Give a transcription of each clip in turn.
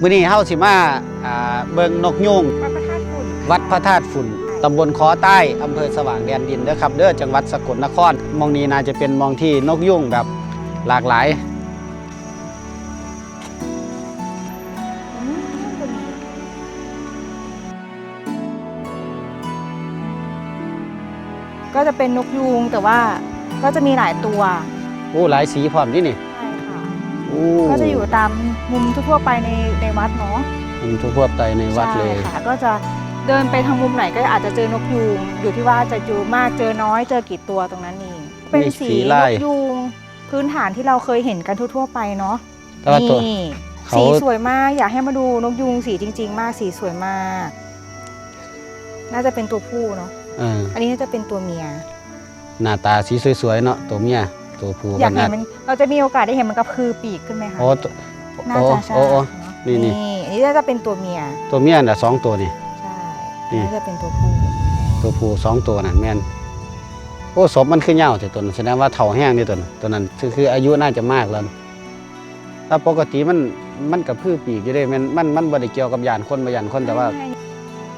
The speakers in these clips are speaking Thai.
มื้อนี้เฮาสิมาอ่าเบิ่งนกยูงวัดพระธาตุฝุ่นวัดพระธาตุฝุ่นตำบลคอใต้อำเภอสว่างแดนดินเด้อครับเด้อจังหวัดสกลนครมองนี้น่าจะเป็นมองที่นกยุ่งแบบหลากหลายอืมเป็นก็จะเป็นนกยูงแต่ว่าก็จะมีหลายตัว โอ้หลายสีพร้อมนี่นี่ใช่ค่ะโอ้ ก็จะอยู่ตามมุมทั่วๆไปในในวัดเนาะมุมทั่วๆไปในวัดเลยใช่ค่ะก็จะเดินไปทางมุมไหนก็อาจจะเจอนกยูงอยู่ที่ว่าจะอยู่มากเจอน้อยเจอกี่ตัวตรงนั้นเองเป็นมีสีสีนลายกยูงพื้นฐานที่เราเคยเห็นกันทั่ว ๆ ไปเนาะแต่ว่าตัวนี่เขาสีสวยมากอยากให้มาดูนกยูงสีจริง ๆ มากสีสวยมาก น่าจะเป็นตัวผู้เนาะเอออันนี้น่าจะเป็นตัวเมีย หน้าตาสีสวยๆเนาะตัวเมีย ตัวผู้อยากกัเห็นมันเราจะมีโอกาสได้เห็นมันกระพือปีกขึ้นไหมคะโอ้ตัวน่าโอ้จะใช่โอ้โอ้เนอะนี่นี่อันนี้น่าจะเป็นตัวเมีย ตัวเมียน่ะสองตัวนี่ใช่นี่น่าจะเป็นตัวผู้ตัวผู้สองตัวนั่นแม่นโอ้ศพมันคือเหย้าแต่ตัวนั้นแสดงว่าเฒ่าแห้งนี่ตัวนั้นตัวนั้นคือคืออายุน่าจะมากแล้วถ้าปกติมันมันกับพือปีกอยู่เด้แมันมันมันบ่ได้เกี่ยวกับยานคนบ่ยานคนแต่ว่าใช่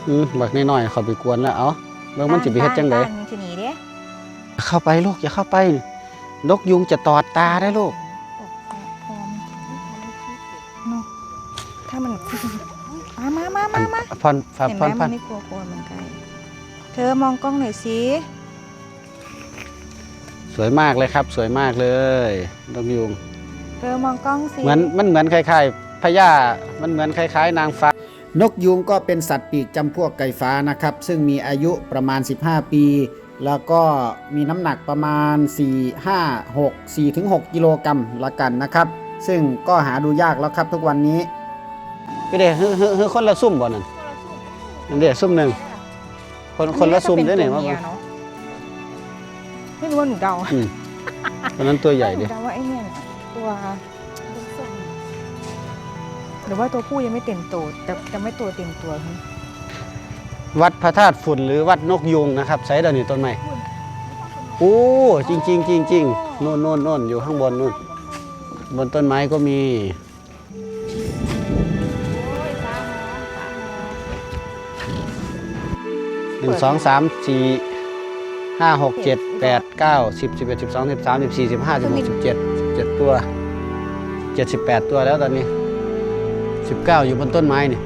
อืมบักน้อยๆเขาไปกวนแล้วเอ้าเบิ่งมันสิไปเฮ็ดจังไดต้านๆมันจะหนีเด้เข้าไปลูกอย่าเข้าไปน กยุงจะตอดตาได้ลูกพร้อมเนอะถ้ามันมามามามามาพอนฟันเห็นพไหมอนพัมันนไม่กลัวคนมันใกล้เธอมองกล้องหน่อยสิสวยมากเลยครับ สวยมากเลยนกยุงเธอมองกล้องสิเหมือนมันเหมือนคล้ายๆพญามันเหมือนคล้าย ๆ นางฟ้านกยูงก็เป็นสัตว์ปีกจำพวกไก่ฟ้านะครับ ซึ่งมีอายุประมาณ 15 ปี แล้วก็มีน้ำหนักประมาณ 4 5 6 4ถึง6กิโลกรัมละกันนะครับ ซึ่งก็หาดูยากแล้วครับทุกวันนี้ก็เดี๋ยวเฮ้คนละซุ่มบ่นั่นนั่นเดี๋ยวซุ่มหนึ่งคนคนละซุ่มได้ไหนอัว่าก็เป็นตัวเมียเนอะไม่รู้ว่าหนูเดาอืมตัวนั้นตัวใหญ่หนูดิเดาว่าไอ้เนี่ยตัวหรือว่าตัวผู้ยังไม่เต็มโตแต่แต่ไม่ตัวเต็มตัว วัดพระธาตุฝุ่นหรือวัดนกยูงนะครับใช้เดี๋ยวนี้ต้นไม้โอ้จริงจริงจริงจริงนู่นนู่นนู่นอยู่ข้างบนนู่นบนต้นไม้ก็มี หนึ่งสองสามสี่ห้าหกเจ็ดแปดเก้าสิบสิบเอ็ดสิบสองสิบสามสิบสี่สิบห้าสิบหกสิบเจ็ดสิบเจ็ดตัวเจ็ดสิบแปดตัวแล้วตอนนี้สิบเก้าอยู่บนต้นไม้เนี่ย